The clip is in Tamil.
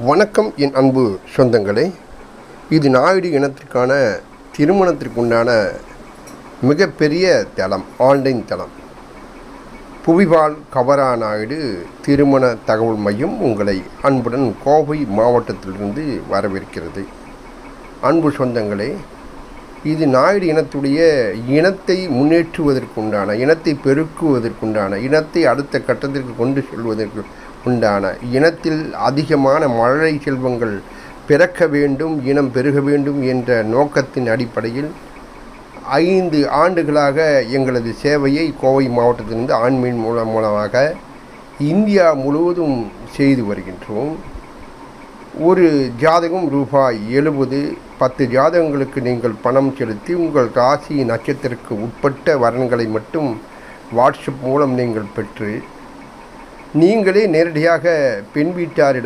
வணக்கம் என் அன்பு சொந்தங்களே. இது நாயுடு இனத்திற்கான திருமணத்திற்குண்டான மிகப்பெரிய தளம் ஆன்லைன் தளம். புவிபால் கவரா நாயுடு திருமண தகவல் மையம் உங்களை அன்புடன் கோவை மாவட்டத்திலிருந்து வரவேற்கிறது. அன்பு சொந்தங்களே இது நாயுடு இனத்துடைய இனத்தை முன்னேற்றுவதற்குண்டான இனத்தை பெருக்குவதற்குண்டான இனத்தை அடுத்த கட்டத்திற்கு கொண்டு செல்வதற்கு உண்டான இனத்தில் அதிகமான மழை செல்வங்கள் பிறக்க வேண்டும் இனம் பெருக வேண்டும் என்ற நோக்கத்தின் அடிப்படையில் ஐந்து ஆண்டுகளாக எங்களது சேவையை கோவை மாவட்டத்திலிருந்து ஆண்மீன் மூலம் மூலமாக இந்தியா முழுவதும் செய்து வருகின்றோம். ஒரு ஜாதகம் ரூபாய் எழுபது பத்து ஜாதகங்களுக்கு நீங்கள் பணம் செலுத்தி உங்கள் ராசி நட்சத்திரக்கு உட்பட்ட வரன்களை மட்டும் வாட்ஸ்அப் மூலம் நீங்கள் பெற்று நீங்களே நேரடியாக பெண் வீட்டாரிடம்